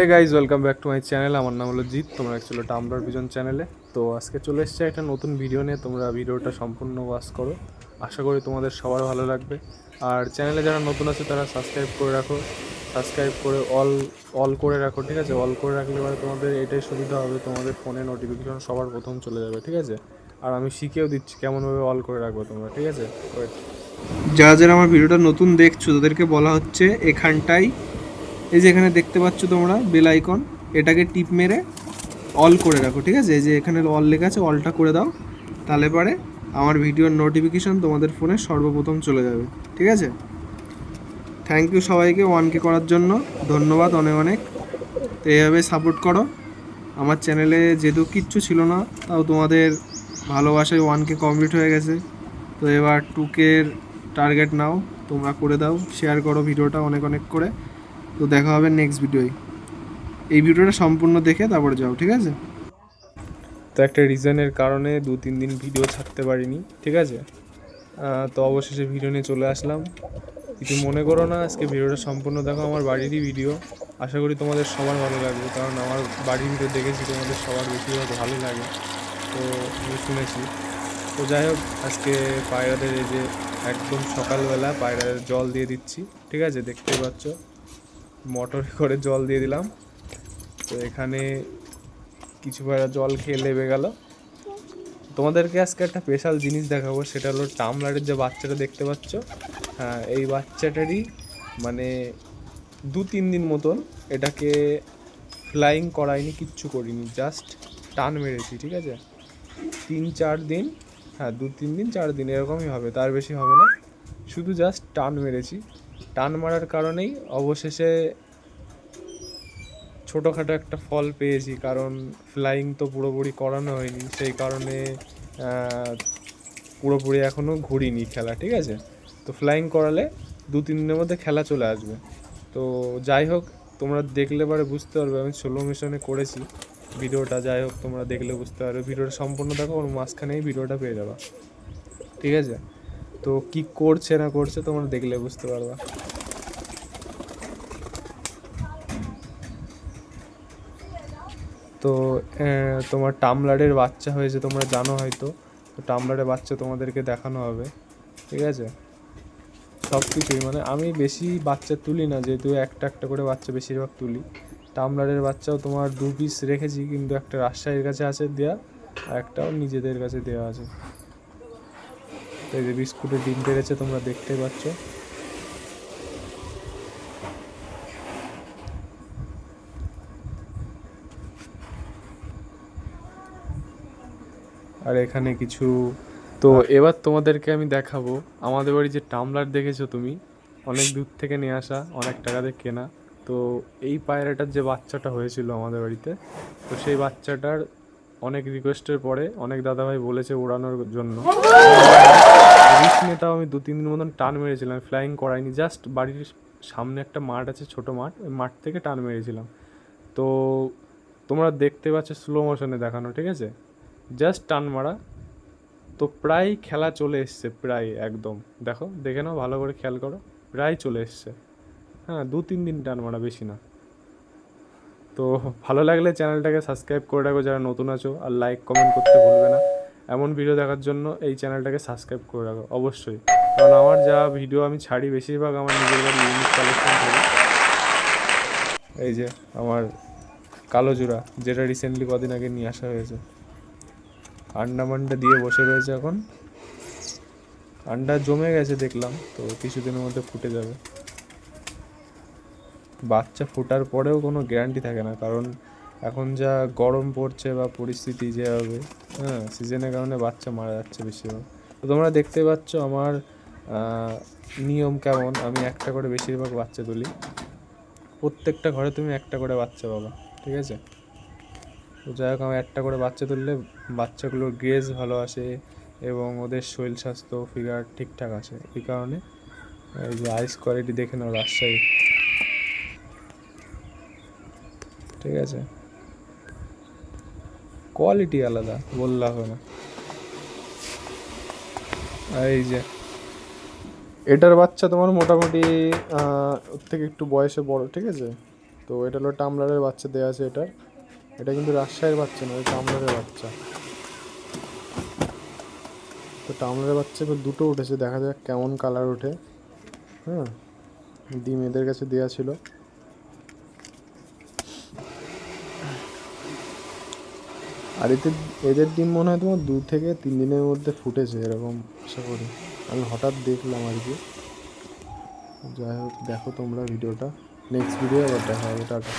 Hey guys welcome back to my channel আমার নাম হলো জিৎ, তোমরা অ্যাকচুয়ালি টাম্বলার ভিজন চ্যানেলে তো আজকে চলে এসেছে একটা নতুন ভিডিও নিয়ে, তোমরা ভিডিওটা সম্পূর্ণ ওয়াচ করো। আশা করি তোমাদের সবার ভালো লাগবে। আর চ্যানেলে যারা নতুন আছে, তারা সাবস্ক্রাইব করে রাখো। সাবস্ক্রাইব করে অল অল করে রাখো, ঠিক আছে? অল করে রাখলে পরে তোমাদের এটাই সুবিধা হবে, তোমাদের ফোনে নোটিফিকেশন সবার প্রথম চলে যাবে, ঠিক আছে? আর আমি শিখেও দিচ্ছি কেমনভাবে অল করে রাখব তোমরা, ঠিক আছে? যারা যারা আমার ভিডিওটা নতুন দেখছ, তাদেরকে বলা হচ্ছে এখানটাই এই যে এখানে দেখতে পাচ্ছ তোমরা বেল আইকন, এটাকে টিপ মেরে অল করে রাখো, ঠিক আছে? এই যে এখানে অল লেখা আছে, অলটা করে দাও, তাহলে পরে আমার ভিডিওর নোটিফিকেশান তোমাদের ফোনে সর্বপ্রথম চলে যাবে, ঠিক আছে? থ্যাংক ইউ সবাইকে ওয়ানকে করার জন্য, ধন্যবাদ অনেক অনেক। তো এইভাবে সাপোর্ট করো। আমার চ্যানেলে যেহেতু কিচ্ছু ছিল না, তাও তোমাদের ভালোবাসায় ওয়ানকে কমপ্লিট হয়ে গেছে। তো এবার টুকের টার্গেট নাও, তোমরা করে দাও শেয়ার করো ভিডিওটা অনেক অনেক করে। তো দেখা হবে নেক্সট ভিডিওয় এই ভিডিওটা সম্পূর্ণ দেখে তারপরে যাও, ঠিক আছে? তো একটা রিজনের কারণে দু তিন দিন ভিডিও ছাড়তে পারিনি, ঠিক আছে? তো অবশেষে ভিডিও নিয়ে চলে আসলাম। কিছু মনে করো না, আজকে ভিডিওটা সম্পূর্ণ দেখো আমার বাড়িরই ভিডিও আশা করি তোমাদের সবার ভালো লাগবে, কারণ আমার বাড়ির ভিডিও দেখেছি, তোমাদের সবার বেশিরভাগ ভালো লাগে। তো আমি শুনেছি। তো যাই হোক, আজকে পায়রাদের এই যে একদম সকালবেলা পায়রাদের জল দিয়ে দিচ্ছি, ঠিক আছে? দেখতেই পাচ্ছ। মোটর করে জল দিয়ে দিলাম। তো এখানে কিছু পায়রা জল খেয়ে লেবে গেল। তোমাদেরকে আজকে একটা স্পেশাল জিনিস দেখাবো, সেটা হলো টামলারের যে বাচ্চাটা দেখতে পাচ্ছ হ্যাঁ এই বাচ্চাটারই মানে দু তিন দিন মতন এটাকে ফ্লাইং করাইনি কিচ্ছু করিনি জাস্ট টান মেরেছি, ঠিক আছে? তিন চার দিন হ্যাঁ দু তিন দিন, চার দিন, এরকমই হবে, তার বেশি হবে না। শুধু জাস্ট টান মেরেছি। টান মারার কারণেই অবশেষে ছোটোখাটো একটা ফল পেয়েছি, কারণ ফ্লাইং তো পুরোপুরি করানো হয়নি। সেই কারণে পুরোপুরি এখনও ঘুরিনি খেলা, ঠিক আছে? তো ফ্লাইং করালে দু, তিন দিনের মধ্যে খেলা চলে আসবে। তো যাই হোক, তোমরা দেখলে পরে বুঝতে পারবে, আমি সোলো মিশনে করেছি। ভিডিওটা যাই হোক, তোমরা দেখলে বুঝতে পারবে। ভিডিওটা সম্পূর্ণ দেখো, ওর মাঝখানেই ভিডিওটা পেয়ে যাবা। ঠিক আছে? তো কি করছে না করছে তোমরা দেখলে বুঝতে পারবা। তো তোমার টামলারের বাচ্চা হয়েছে তোমরা জানো হয়তো। তো টামলারের বাচ্চা তোমাদেরকে দেখানো হবে, ঠিক আছে? সব কিছুই মানে আমি বেশি বাচ্চা তুলি না, যেহেতু একটা একটা করে বাচ্চা বেশিরভাগ তুলি। টামলারের বাচ্চাও তোমার দু পিস রেখেছি, কিন্তু একটা রাজশাহীর কাছে আছে দেয়া, আর একটাও নিজেদের কাছে দেওয়া আছে। তো এই যে বিস্কুটের ডিম পেরেছে, তোমরা দেখতেই পাচ্ছ। আর এখানে কিছু তো এবার তোমাদেরকে আমি দেখাবো। আমাদের বাড়ি যে টামলার দেখেছ তুমি? অনেক দূর থেকে নিয়ে আসা, অনেক টাকা দিয়ে কেনা। তো এই পায়রাটার যে বাচ্চাটা হয়েছিল আমাদের বাড়িতে, তো সেই বাচ্চাটার অনেক রিকোয়েস্টের পরে অনেক দাদাভাই বলেছে ওড়ানোর জন্য। রিস্ক নিয়ে আমি দু তিন দিন মতন টান মেরেছিলাম ফ্লাইং করাইনি। জাস্ট বাড়ির সামনে একটা মাঠ আছে, ছোট মাঠ, ওই মাঠ থেকে টান মেরেছিলাম। তো তোমরা দেখতে পাচ্ছ স্লো মোশনে দেখানো, ঠিক আছে? জাস্ট টান মারা। তো প্রায় খেলা চলে এসছে, প্রায় একদম। দেখো, দেখে নাও, ভালো করে খেয়াল করো, প্রায় চলে এসছে। হ্যাঁ দু তিন দিন টান মারা, বেশি না। তো ভালো লাগলে চ্যানেলটাকে সাবস্ক্রাইব করে রাখো, যারা নতুন আছো, আর লাইক কমেন্ট করতে ভুলবে না। এমন ভিডিও দেখার জন্য এই চ্যানেলটাকে সাবস্ক্রাইব করে রাখো, অবশ্যই। কারণ আমার যা ভিডিও আমি ছাড়ি বেশিরভাগ আমার নিজের ইউনিক কালেকশন এই যে আমার কালো জোড়া যেটা রিসেন্টলি কদিন আগে নিয়ে আসা হয়েছে। আন্ডা মান্ডা দিয়ে বসে রয়েছে এখন। আন্ডা জমে গেছে দেখলাম, তো কিছুদিনের মধ্যে ফুটে যাবে। বাচ্চা ফোটার পরেও কোনো গ্যারান্টি থাকে না, কারণ এখন যা গরম পড়ছে বা পরিস্থিতি যে হবে হ্যাঁ সিজনের কারণে বাচ্চা মারা যাচ্ছে বেশিরভাগ তো তোমরা দেখতে পাচ্ছ আমার নিয়ম কেমন? আমি একটা করে বেশিরভাগ বাচ্চা তুলি। প্রত্যেকটা ঘরে তুমি একটা করে বাচ্চা পাবা, ঠিক আছে? তো যাই হোক, আমি একটা করে বাচ্চা তুললে বাচ্চাগুলোর গ্রেজ ভালো আসে এবং ওদের শরীর স্বাস্থ্য ফিগার ঠিকঠাক আসে। এই কারণে এই যে আইস কোয়ালিটি দেখে নাও, রাজশাহী। ঠিক আছে? কোয়ালিটি আলাদা বললে হবে না। এই যে, এটার বাচ্চা তোমার মোটামুটি ওর থেকে একটু বয়সে বড়, ঠিক আছে? তো এটা হলো টামলারের বাচ্চা দেওয়া আছে এটা এটা কিন্তু রাজশাহীর বাচ্চা নয় টামলারের বাচ্চা। তো টামলারের বাচ্চা এবার দুটো উঠেছে, দেখা যাক কেমন কালার ওঠে। হ্যাঁ ডিম এদের কাছে দেওয়া ছিল। আর এদের এদের ডিম মনে হয় তোমার দু থেকে তিন দিনের মধ্যে ফুটেছে এরকম, আশা করি। আমি হঠাৎ দেখলাম আর কি। যাই হোক, দেখো তোমরা ভিডিওটা। নেক্সট ভিডিও আবার দেখা হবে, টাটা।